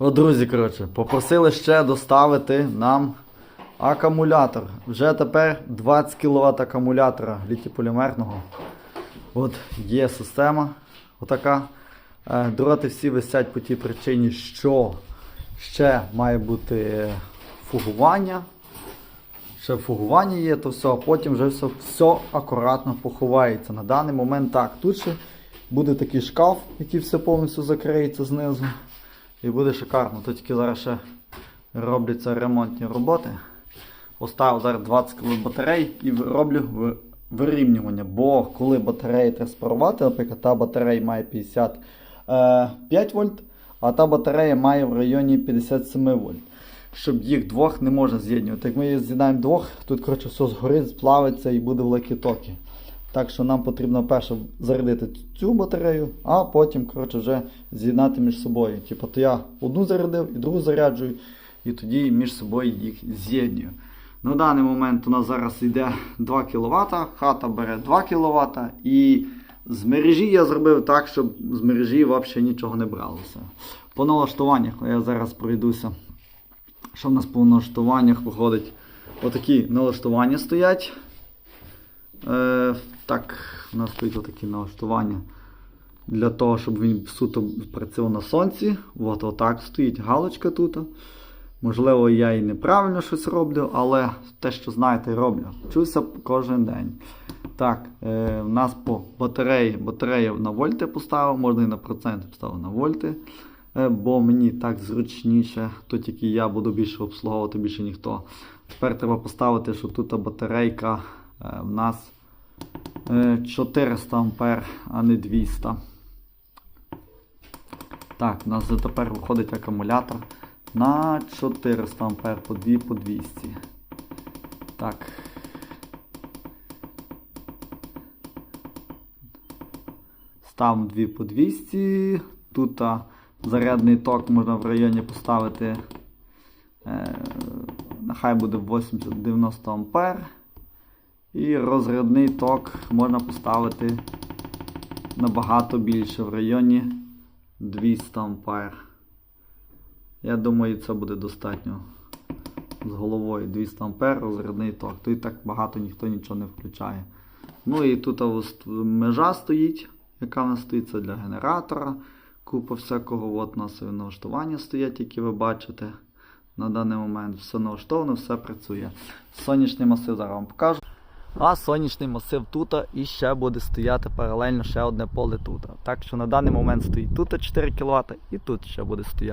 О, друзі, коротше, попросили ще доставити нам акумулятор. Вже тепер 20 кВт акумулятора літіполімерного. От є система отака. Е, Дроти всі висять по тій причині, що ще має бути фугування. Ще фугування є, то все, а потім вже все, все акуратно поховається. На даний момент так. Тут ще буде такий шкаф, який все повністю закриється знизу. І буде шикарно. Тут тільки зараз ще робляться ремонтні роботи. Поставив зараз 20 кВт батарей і роблю вирівнювання. Бо коли батареї треба спарувати, наприклад, та батарея має 55 вольт, а та батарея має в районі 57 вольт. Щоб їх двох не можна з'єднувати. Як ми їх з'єднаємо двох, тут коротше все згорить, сплавиться і буде великі токи. Так що нам потрібно перше зарядити цю батарею, а потім коротше, вже з'єднати між собою. Типу, то я одну зарядив і другу заряджую, і тоді між собою їх з'єднюю. На даний момент у нас зараз йде 2 кВт, хата бере 2 кВт, і з мережі я зробив так, щоб з мережі взагалі нічого не бралося. По налаштуваннях я зараз пройдуся. Що в нас по налаштуваннях виходить? Отакі налаштування стоять. Е, так, у нас стоїть отакі налаштування для того, щоб він суто працював на сонці. От отак стоїть галочка тут. Можливо, я і неправильно щось роблю, але те, що знаєте, роблю. Вчуся кожен день. Так, е, у нас по батареї, батарея на вольти поставив, можна і на проценти поставив на вольти. Е, бо мені так зручніше, то тільки я буду більше обслуговувати, більше ніхто. Тепер треба поставити, що тут батарейка в нас е, 400 ампер, а не 200. Так, у нас тепер виходить акумулятор на 400 ампер по 2 по 200. Так. Ставимо 2 по 200. Тут зарядний ток можна в районі поставити. Е, нехай буде 80-90 ампер. І розрядний ток можна поставити набагато більше в районі 200 ампер. Я думаю, це буде достатньо з головою 200 ампер розрядний ток. То і так багато ніхто нічого не включає. Ну і тут межа стоїть, яка в нас стоїть, це для генератора. Купа всякого. От у нас налаштування стоять, які ви бачите. На даний момент все налаштовано, все працює. Сонячний масив зараз вам покажу. А сонячний масив тут і ще буде стояти паралельно ще одне поле тут. Так що на даний момент стоїть тут 4 кВт і тут ще буде стояти.